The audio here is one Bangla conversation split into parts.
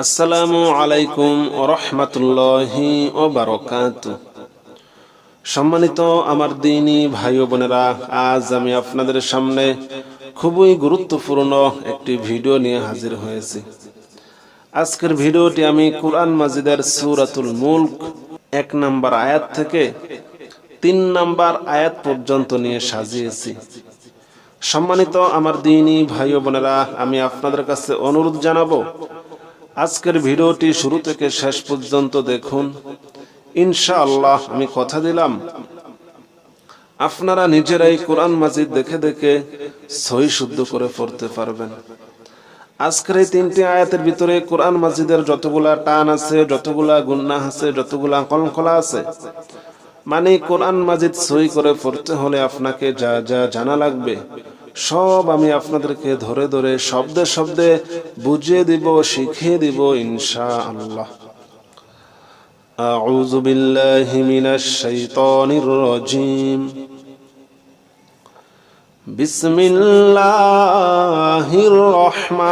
আসসালামু আলাইকুম রহমতুল্লাহি ও বারকাত সম্মানিত আমার দিনী ভাই বোনেরা, আজ আমি আপনাদের সামনে খুবই গুরুত্বপূর্ণ একটি ভিডিও নিয়ে হাজির হয়েছি। আজকের ভিডিওটি আমি কুরআন মাজিদের সুরাতুল মুলক এক নাম্বার আয়াত থেকে তিন নাম্বার আয়াত পর্যন্ত নিয়ে সাজিয়েছি। সম্মানিত আমার দিনী ভাই বোনেরা, আমি আপনাদের কাছে অনুরোধ জানাব আজকের ভিডিওটি শুরু থেকে শেষ পর্যন্ত দেখুন। ইনশাআল্লাহ, আমি কথা দিলাম। আপনারা নিজেরাই কোরআন মাজিদ দেখে দেখে সহি শুদ্ধ করে পড়তে পারবেন। আজকের এই তিনটি আয়াতের ভিতরে কোরআন মাজিদের যতগুলা টান আছে, যতগুলা গুন্না আছে, যতগুলা কলকলা আছে মানে কোরআন মাজিদ সই করে পড়তে হলে আপনাকে যা যা জানা লাগবে সব আমি আপনাদেরকে ধরে ধরে শব্দে শব্দে বুঝিয়ে দিব শিখিয়ে দিব ইনশা আল্লাহ أعوذ بالله من الشيطان الرجيم بسم الله الرحمن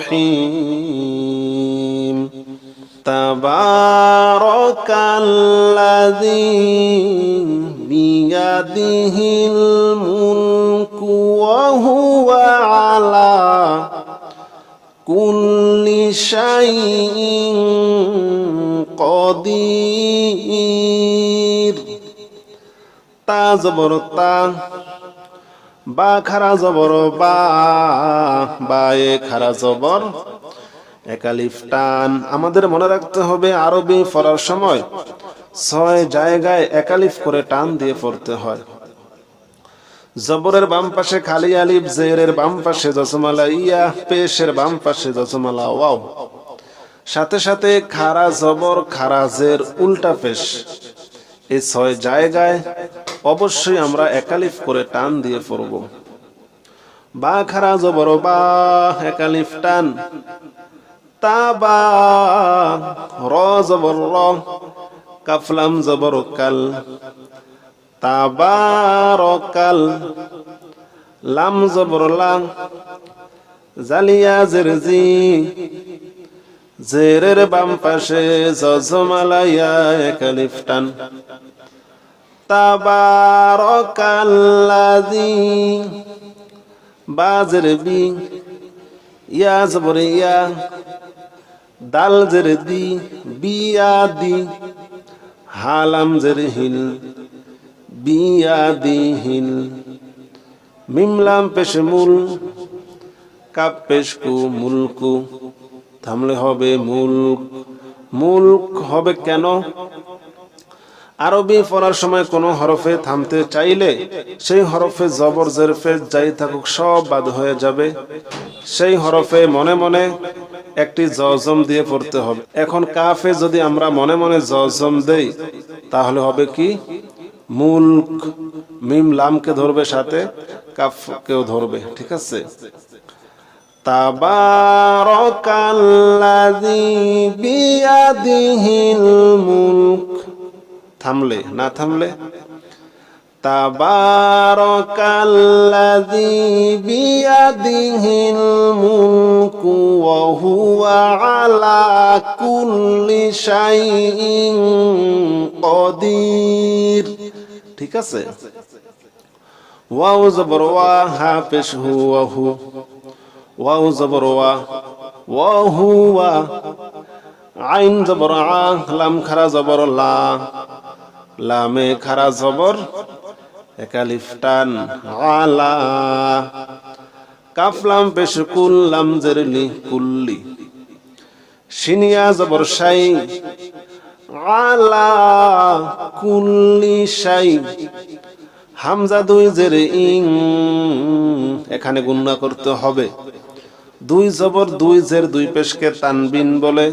الرحيم تبارك الذي بيده الملك وهو على كل شيء قدير تا زبر تا با خرا زبر با با خرا زبر একালিফ টান আমাদের মনে রাখতে হবে, আরবি পড়ার সময় ছয় জায়গায় একালিফ করে টান দিয়ে পড়তে হয়। জবরের বাম পাশে খালি আলিফ, জেরের বাম পাশে জসমালা ইয়া, পেশের বাম পাশে জসমালা ওয়াও। সাথে সাথে খারা জবর, খারা জের, উল্টা পেশ। এই ছয় জায়গায় অবশ্যই আমরা একালিফ করে টান দিয়ে পড়ব। বা খারা জবর, বা একালিফ টান। তা বা র জবর র কাফলাম জবর কাল তাবারকাল, লাম জবর লাম জালিয়া জেরজি, জেরের বাম পাশে জজমালাইয়া একালিফটান তাবারকাল্লাযী বাজের বি, ইয়া জবর ইয়া দাল জের দি, বিয়া দি, হালাম জের হিল বিয়াদিহিল মিমলাম পেশ মূল, কাপ পেশ কু মুলকু, থামলে হবে মুলক। মুলক হবে কেন? আরবি পড়ার সময় কোনো হরফে থামতে চাইলে সেই হরফে জবর জেরফে যাই থাকুক, সব বাদ হয়ে যাবে। সেই হরফে মনে মনে একটি জজম দিয়ে পড়তে হবে। এখন কাফে যদি আমরা মনে মনে জজম দেই, তাহলে হবে কি? মুলক মিম লামকে ধরবে সাথে, কাফকেও ধরবে। ঠিক আছে? থামলে, না থামলে? তাবারাকাল্লাযী বিয়াদিহিল মুলক ওয়া হুয়া আলা কুল্লি শাইইন কদির ঠিক আছে? ওয়াও জবর ওয়া হা হু ওয়া হু। ওয়াও জবর ওয়া ওয়া। আইন জবর আ, লাম খারা জবর লা। লামে খারা জবর একালিফ টান আলা। কাফলাম পেশ কুল্লাম জেরলি কুল্লি। সিনিয়া জবর শাই আলা কুল্লি শাই হামজা দুই জের ইং। এখানে গুন্না করতে হবে। দুই জবর দুই জের দুই পেশকে তানবিন বলে।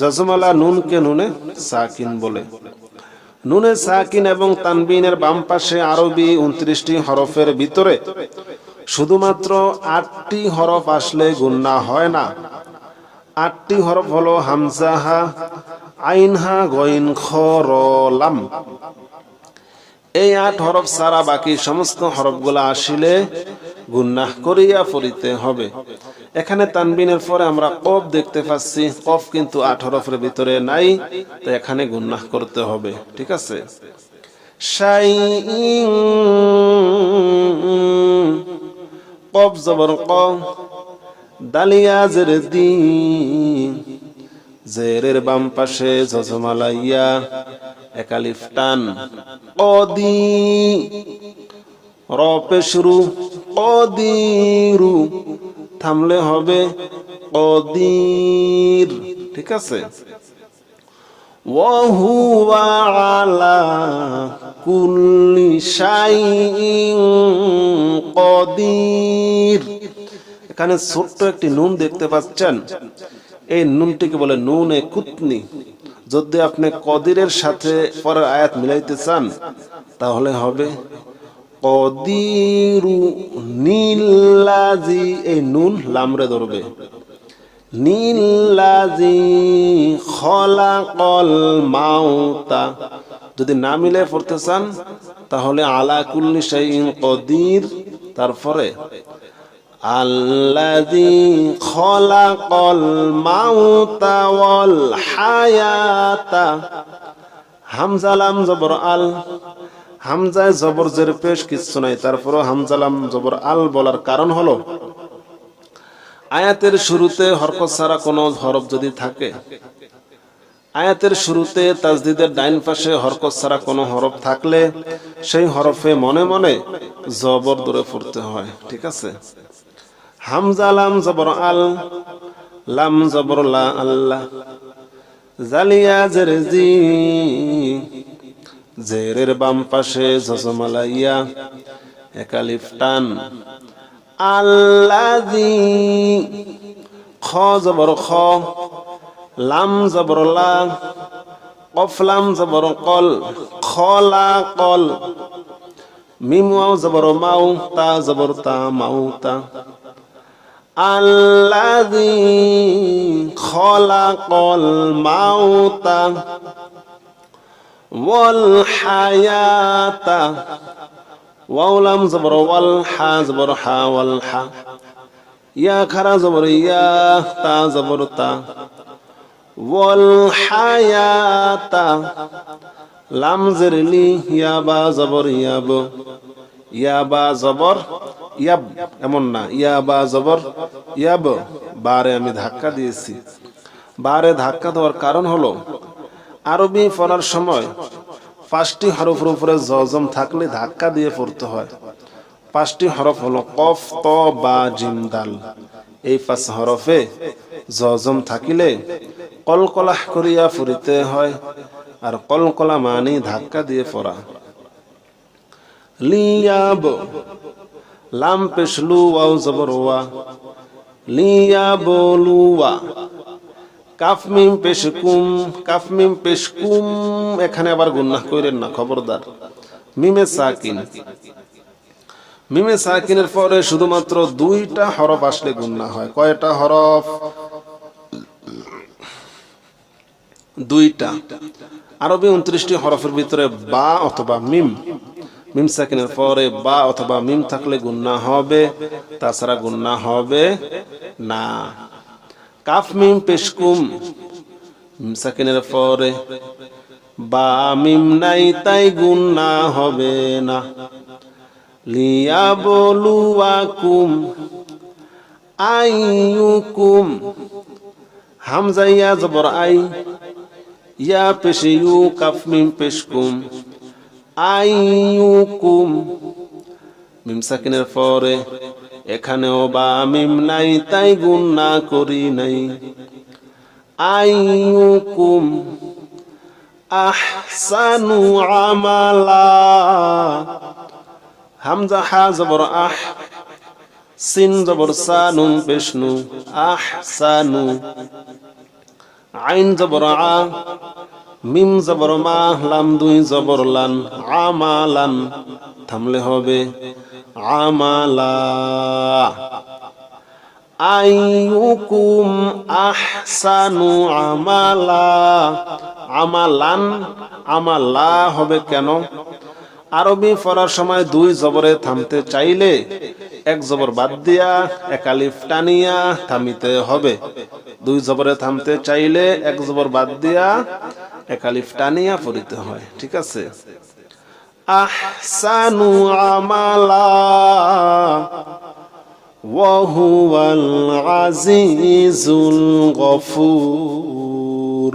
জজমালা নুনকে নুনে সাকিন বলে। নুনে সাকিন এবং তানবিনের বাম পাশে আরবি উনত্রিশটি হরফের ভিতরে। শুধুমাত্র আটটি হরফ আসলে গুন্না হয় না। আটটি হরফ হলো হামজাহা, আইনহা গইন খ লাম। এই আট হরফ সারা বাকি সমস্ত হরফগুলা আসিলে গুন্নাহ করিয়া ফরিতে হবে। এখানে তানবিনের পরে আমরা কফ দেখতে পাচ্ছি। কফ কিন্তু আট হরফের ভিতরে নাই, তো এখানে গুন্নাহ করতে হবে, ঠিক আছে? কফ জবর ক দালিয়া জের দি জেরের বাম পাশে জজমালাইয়া একালিফটান অদি রপে শুরু অদিরু, থামলে হবে অদির, ঠিক আছে? ওয়াহুয়া আলা এখানে ছোট্ট একটি নুন দেখতে পাচ্ছেন। এই নুনটিকে বলে নুনে কুতনি। যদি আপনি কদিরের সাথে পরের আয়াত মিলাইতে চান, তাহলে হবে, কদিরু নীলাজি এই নুন লামরে ধরবে। নীলাজি খলাকল মাউতা যদি না মিলে পড়তে চান, তাহলে আলা কুল্লি শাইইন কদির তারপরে খলাকল মাউতা ওয়াল হায়াতা। হামজা লাম জবর আল। হামজায় জবর জের পেশ কিচ্ছু নাই, তারপরও হামজা লাম জবর আল বলার কারণ হলো, আয়াতের শুরুতে হরকত ছাড়া কোনো হরফ যদি থাকে, আয়াতের শুরুতে তাজদিদের ডাইন পাশে হরকত ছাড়া কোনো হরফ থাকলে, সেই হরফে মনে মনে জবর দূরে পড়তে হয়, ঠিক আছে? হামজা, লাম, জবর, আল। লাম, জবর, লা, আল্লাহ। জালিয়া জের জি জেরের বাম পাশে জজমালাইয়া। একালিফ টান। আল্লাজি খ, জবর, খ। লাম, জবর, লা। কফ, লাম, জবর, কল। খলা কল। মিম জবর, মাউ, তা, জবর, তা, মাউ, তা। আল্লাজি খলাকল মাউতা ওয়াল হায়াতা ওয়াও লাম জবর ওয়াল হা জবর হা ওয়াল হা ইয়া খারা জবর ইয়া তা জবর তা ওয়াল হায়াতা লাম জেরলি ইয়া বা জবর ইয়াব ইয়া জবর, ইয়াব, এমন না, ইয়া বা জবর, ইয়াব। বারে আমি ধাক্কা দিয়েছি। বারে ধাক্কা দেওয়ার কারণ হলো, আরবি পড়ার সময় পাঁচটি হরফের উপরে জজম থাকলে ধাক্কা দিয়ে পড়তে হয়। পাঁচটি হরফ হলো কফ, ত, বা, জিম, দাল। এই পাঁচ হরফে জজম থাকিলে কলকলাহ করিয়া ফুরিতে হয়, আর কলকলা মানি ধাক্কা দিয়ে পড়া। লিয়াব লাম পেশলু ওয়াও জবর ওয়া লিয়া বলুয়া কাফ মিম পেশ কুম কাফ মিম পেশ কুম এখানে আবার গুন্নাহ কইরেন না খবরদার মিমে সাকিন মিমে সাকিনের পরে শুধুমাত্র দুইটা হরফ আসলে গুন্না হয় কয়টা হরফ দুইটা আরবি উনত্রিশটি হরফের ভিতরে বা অথবা মিম মিম সাকিনের পরে বা অথবা মিম থাকলে গুন্না হবে, তাছাড়া গুন্না হবে না। কাফ মিম পেশকুম মিম সাকিনের পরে বা মিম নাই, তাই গুন্না হবে না। লিয়া বলুয়াকুম আইয়ুকুম হামজা ইয়া জবর আই, ইয়া পেশে ইউ কাফ মিম পেশকুম আইয়ুকুম। মিম সাকিনের পরে এখানেও বা মিম নাই, তাই গুণ না করি নাই। আইয়ুকুম। আহসানু আমালা। হামজা হা জবর আহ, সিন জবর সানু বিষ্ণু আহসানু। আইন জবর আ মিম জবর মা লাম দুই জবর লান, আমালান, থামলে হবে আমালা। আইয়ুকুম আহসানু আমালা। আমালান, আমালা হবে কেন? আরবি পড়ার সময় দুই জবরে থামতে চাইলে এক জবর বাদ দিয়া একালিফ টানিয়া থামিতে হবে। দুই জবরে থামতে চাইলে এক জবর বাদ দিয়া একালিফ টানিয়া পড়িতে হয় ঠিক আছে আহসানু আমালা وهو العزيز الغفور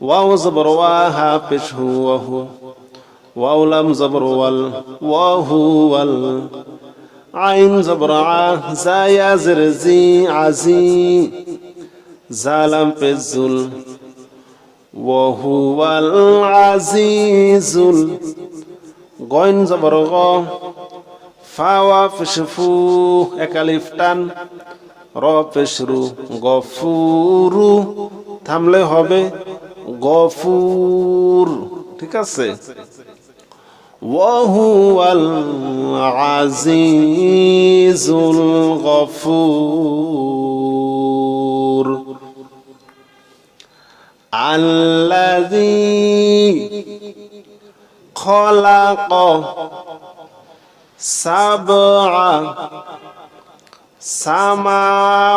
واو زبر واها بش هو هو واو لم زبر وال وهو ال عين زبر ع زايا زرزي عزي زالم بزل وهو العزيز غين زبر غا ফাওয়া ফিসফু একালিফ টান র পেশরু গফুরু থামলে হবে গফুর ঠিক আছে ওয়াহুয়াল আজিজুল গফুর الذي خلق سبع سماوات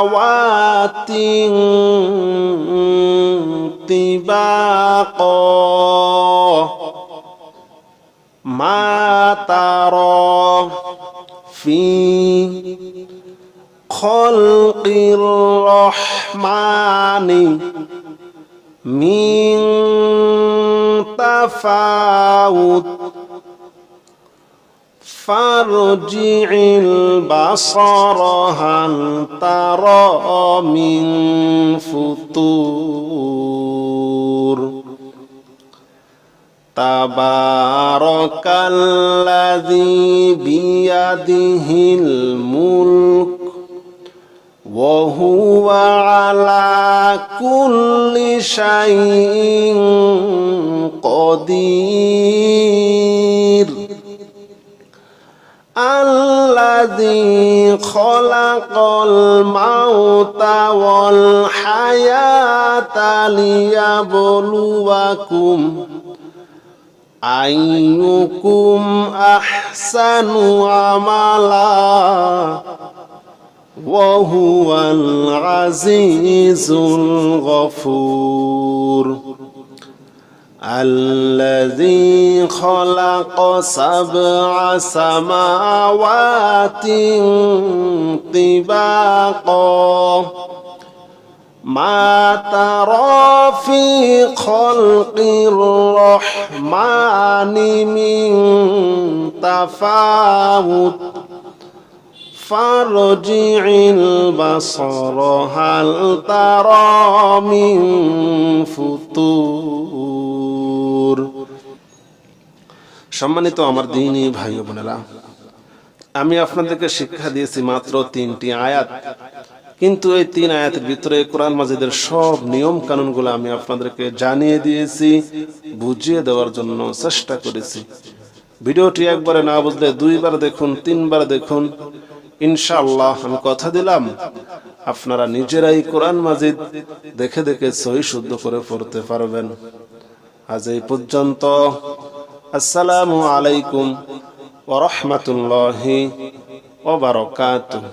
طباقا ما ترى في خلق الرحمن من تفاوت فارجع البصر هل ترى من فطور تبارك الذي بيده الملك وهو على كل شيء قدير الذي خلق الموت والحياة ليبلوكم أيكم أحسن عملا وهو العزيز الغفور الذي خلق سبع سماوات طباقا. ما ترى في خلق الرحمن من تفاوت فارجع البصر هل ترى من فطور সম্মানিত আমার দিনই ভাই ও বোনেরা আমি আপনাদেরকে শিক্ষা দিয়েছি মাত্র তিনটি আয়াত কিন্তু এই তিন আয়াতের ভিতরে কোরআন মাজিদের সব নিয়ম কানুনগুলো আমি আপনাদেরকে জানিয়ে দিয়েছি বুঝিয়ে দেওয়ার জন্য চেষ্টা করেছি ভিডিওটি একবারে না বুঝলে দুইবার দেখুন তিনবার দেখুন ইনশাআল্লাহ আমি কথা দিলাম। আপনারা নিজেরাই কোরআন মাজিদ দেখে দেখে সহি শুদ্ধ করে পড়তে পারবেন। আজ এই পর্যন্ত, আসসালামু আলাইকুম ওরহমতুল্লাহি ওবারকাতুহ